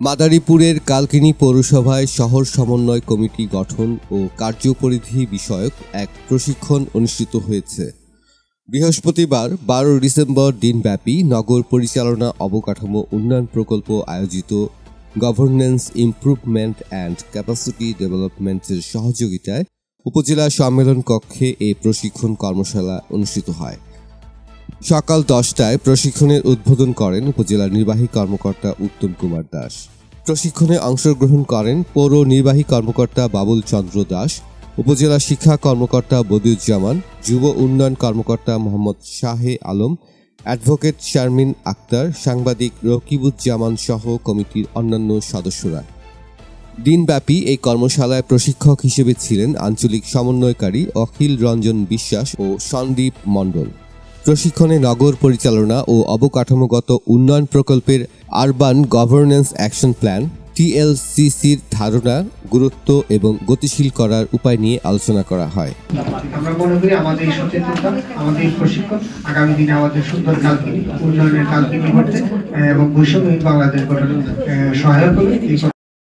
মাদারীপুরের কালকিনি পৌরসভায় শহর সমন্বয় কমিটি গঠন ও কার্যপরিধি বিষয়ক এক প্রশিক্ষণ অনুষ্ঠিত হয়েছে। বৃহস্পতিবার, বারো ডিসেম্বর দিনব্যাপী নগর পরিচালনা অবকাঠামো উন্নয়ন প্রকল্প আয়োজিত গভর্নেন্স ইমপ্রুভমেন্ট অ্যান্ড ক্যাপাসিটি ডেভেলপমেন্টের সহযোগিতায় উপজেলা সম্মেলন কক্ষে এই প্রশিক্ষণ কর্মশালা অনুষ্ঠিত হয়। সকাল দশটায় প্রশিক্ষণের উদ্বোধন করেন উপজেলা নির্বাহী কর্মকর্তা উত্তম কুমার দাস। প্রশিক্ষণে অংশগ্রহণ করেন পৌর নির্বাহী কর্মকর্তা বাবুল চন্দ্র দাস, উপজেলা শিক্ষা কর্মকর্তা বদিউজ্জামান, যুব উন্নয়ন কর্মকর্তা মোহাম্মদ শাহে আলম, অ্যাডভোকেট শারমিন আক্তার, সাংবাদিক রকিবুজ্জামান সহ কমিটির অন্যান্য সদস্যরা। দিনব্যাপী এই কর্মশালায় প্রশিক্ষক হিসেবে ছিলেন আঞ্চলিক সমন্বয়কারী অখিল রঞ্জন বিশ্বাস ও সন্দীপ মণ্ডল। প্রশিক্ষণে নগর পরিচালনা ও অবকাঠামোগত উন্নয়ন প্রকল্পের আরবান গভর্নেন্স অ্যাকশন প্ল্যান টিএলসিসির ধারণা, গুরুত্ব এবং গতিশীল করার উপায় নিয়ে আলোচনা করা হয়। আমরা মনে করি আমাদের এই সচেতনতা, আমাদের এই প্রশিক্ষণ আগামী দিনে আমাদের সুন্দর উন্নয়নের এবং বৈষম্যহীন বাংলাদেশ গঠনে সহায়ক হবে